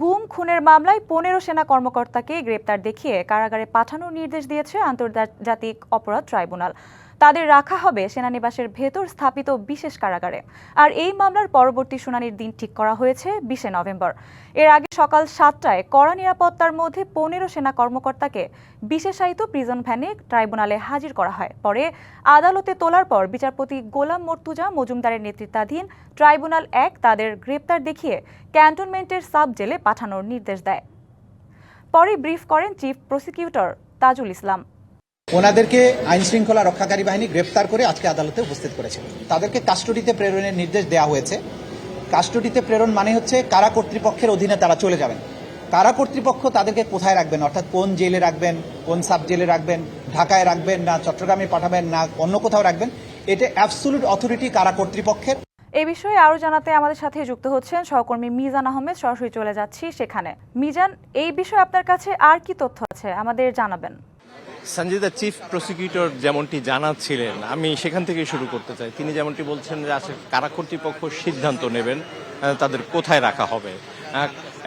গুম, খুনের মামলায় পনেরো সেনা কর্মকর্তাকে গ্রেপ্তার দেখিয়ে কারাগারে পাঠানোর নির্দেশ দিয়েছে আন্তর্জাতিক অপরাধ ট্রাইব্যুনাল। তাদের রাখা হবে সেনানিবাসের ভেতর স্থাপিত বিশেষ কারাগারে। আর এই মামলার পরবর্তী শুনানির দিন ঠিক করা হয়েছে বিশে নভেম্বর। এর আগে সকাল সাতটায় কড়া নিরাপত্তার মধ্যে পনেরো সেনা কর্মকর্তাকে বিশেষায়িত প্রিজন ভ্যানে ট্রাইব্যুনালে হাজির করা হয়। পরে আদালতে তোলার পর বিচারপতি গোলাম মর্তুজা মজুমদারের নেতৃত্বাধীন ট্রাইব্যুনাল এক তাদের গ্রেপ্তার দেখিয়ে ক্যান্টনমেন্টের সাব জেলে পাঠানোর নির্দেশ দেয়। পরে ব্রিফ করেন চিফ প্রসিকিউটর তাজুল ইসলাম। ওনাদেরকে আইন শৃঙ্খলা রক্ষাকারী বাহিনী গ্রেপ্তার করে আজকে আদালতে উপস্থিত করেছে তাদেরকে কাস্টডিতে প্রেরণের নির্দেশ দেওয়া হয়েছে। কাস্টডিতে প্রেরণ মানে হচ্ছে কারা কর্তৃপক্ষের অধীনে তারা চলে যাবেন। কারা কর্তৃপক্ষ তাদেরকে কোথায় রাখবেন? অর্থাৎ কোন জেলে রাখবেন? কোন সাব জেলে রাখবেন? ঢাকায় রাখবেন না, চট্টগ্রামে পাঠাবেন না, অন্য কোথাও রাখবেন? এটা অ্যাবসুলুট অথরিটি কারা কর্তৃপক্ষের? এই বিষয়ে আরও জানাতে আমাদের সাথে যুক্ত হচ্ছেন সহকর্মী মিজান আহমেদ। সরাসরি চলে যাচ্ছি সেখানে। মিজান, এই বিষয়ে আপনার কাছে আর কি তথ্য আছে? আমাদের জানাবেন। সঞ্জিদা চিফ প্রসিকিউটর যেমনটি জানাচ্ছিলেন, আমি সেখান থেকে শুরু করতে চাই। তিনি যেমনটি বলছেন যে আসলে কারা কর্তৃপক্ষ সিদ্ধান্ত নেবেন তাদের কোথায় রাখা হবে।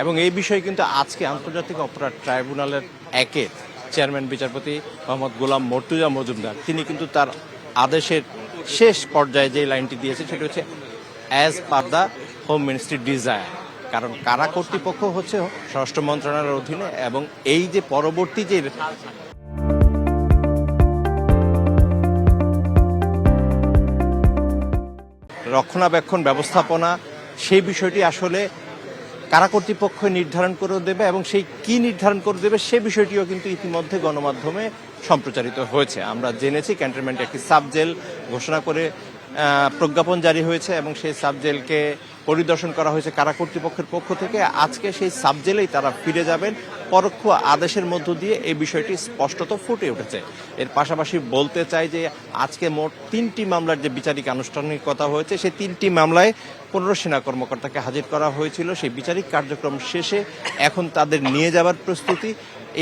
এবং এই বিষয়ে কিন্তু আজকে আন্তর্জাতিক অপরাধ ট্রাইব্যুনালের একের চেয়ারম্যান বিচারপতি মোহাম্মদ গোলাম মর্তুজা মজুমদার, তিনি কিন্তু তার আদেশের শেষ পর্যায়ে যে লাইনটি দিয়েছে, সেটা হচ্ছে as per the home ministry desire কারণ কারা কর্তৃপক্ষ হচ্ছে স্বরাষ্ট্র মন্ত্রণালয়ের অধীনে, এবং এই যে পরবর্তী যে রক্ষণাবেক্ষণ ব্যবস্থাপনা, সেই বিষয়টি আসলে কারা কর্তৃপক্ষ নির্ধারণ করে দেবে এবং সেই কি নির্ধারণ করে দেবে, সে বিষয়টিও কিন্তু ইতিমধ্যে গণমাধ্যমে সম্প্রচারিত হয়েছে। আমরা জেনেছি ক্যান্টনমেন্টে একটি সাবজেল ঘোষণা করে প্রজ্ঞাপন জারি হয়েছে এবং সেই সাবজেলকে পরিদর্শন করা হয়েছে কারা কর্তৃপক্ষের পক্ষ থেকে। আজকে সেই সাবজেলেই তারা ফিরে যাবেন। পরোক্ষ আদেশের মধ্য দিয়ে এই বিষয়টি স্পষ্টত ফুটে উঠেছে। এর পাশাপাশি বলতে চাই যে, আজকে মোট তিনটি মামলার যে বিচারিক আনুষ্ঠানিকতা হয়েছে, সেই তিনটি মামলায় পনেরো সেনা কর্মকর্তাকে হাজির করা হয়েছিল। সেই বিচারিক কার্যক্রম শেষে এখন তাদের নিয়ে যাবার প্রস্তুতি।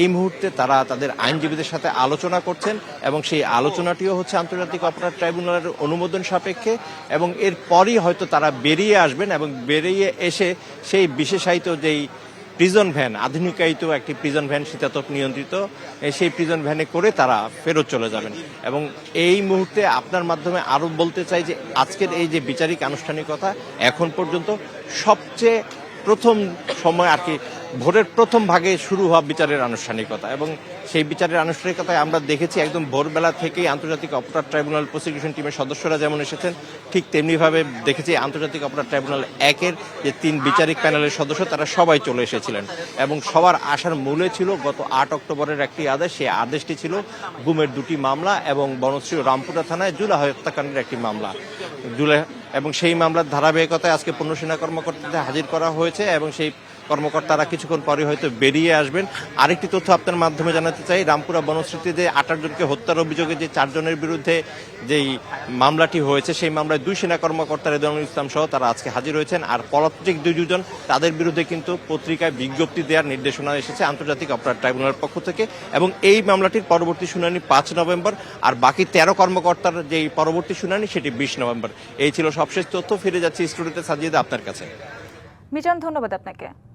এই মুহূর্তে তারা তাদের আইনজীবীদের সাথে আলোচনা করছেন এবং সেই আলোচনাটিও হচ্ছে আন্তর্জাতিক অপরাধ ট্রাইব্যুনালের অনুমোদন সাপেক্ষে এবং এরপরই হয়তো তারা বেরিয়ে আসবেন এবং বেরিয়ে এসে সেই বিশেষায়িত যেই প্রিজন ভ্যান আধুনিকায়িত একটি প্রিজন ভ্যান শীতাতপ নিয়ন্ত্রিত। সেই প্রিজন ভ্যানে করে তারা ফেরত চলে যাবেন। এবং এই মুহূর্তে আপনার মাধ্যমে আরও বলতে চাই যে আজকের এই যে বিচারিক আনুষ্ঠানিকতা, এখন পর্যন্ত সবচেয়ে প্রথম সময় আর কি ভোরের প্রথম ভাগে শুরু হওয়া বিচারের আনুষ্ঠানিকতা এবং সেই বিচারের আনুষ্ঠানিকতায় আমরা দেখেছি একদম ভোরবেলা থেকেই আন্তর্জাতিক অপরাধ ট্রাইব্যুনাল প্রসিকিউশন টিমের সদস্যরা যেমন এসেছেন, ঠিক তেমনিভাবে দেখেছি আন্তর্জাতিক অপরাধ ট্রাইব্যুনাল একের যে তিন বিচারিক প্যানেলের সদস্য, তারা সবাই চলে এসেছিলেন এবং সবার আসার মূলে ছিল গত আট অক্টোবরের একটি আদেশ, সেই আদেশটি ছিল গুমের দুটি মামলা এবং বনশ্রী রামপুরা থানায় জুলা হত্যাকাণ্ডের একটি মামলা। জুলাই এবং সেই মামলার ধারাবাহিকতায় আজকে পণ্য সেনা কর্মকর্তাদের হাজির করা হয়েছে এবং সেই কর্মকর্তারা কিছুক্ষণ পরে হয়তো বেরিয়ে আসবেন। আরেকটি তথ্য আপনার মাধ্যমে জানাতে চাই, রামপুরা বনশ্রীতে যে জনকে হত্যার অভিযোগে যে চারজনের বিরুদ্ধে যেই মামলাটি হয়েছে, সেই মামলায় দুই সেনা কর্মকর্তা রেদনুল ইসলাম সহ তারা আজকে হাজির হয়েছেন। আর পলাতক দুই দুজন, তাদের বিরুদ্ধে কিন্তু পত্রিকায় বিজ্ঞপ্তি দেওয়ার নির্দেশনা এসেছে আন্তর্জাতিক অপরাধ ট্রাইব্যুনালের পক্ষ থেকে এবং এই মামলাটির পরবর্তী শুনানি পাঁচ নভেম্বর। আর বাকি তেরো কর্মকর্তার যেই পরবর্তী শুনানি, সেটি বিশ নভেম্বর। এই ছিল সবশেষ তথ্য। ফিরে যাচ্ছি স্টুডিওতে সাজিয়ে আপনার কাছে। মিজান, ধন্যবাদ আপনাকে।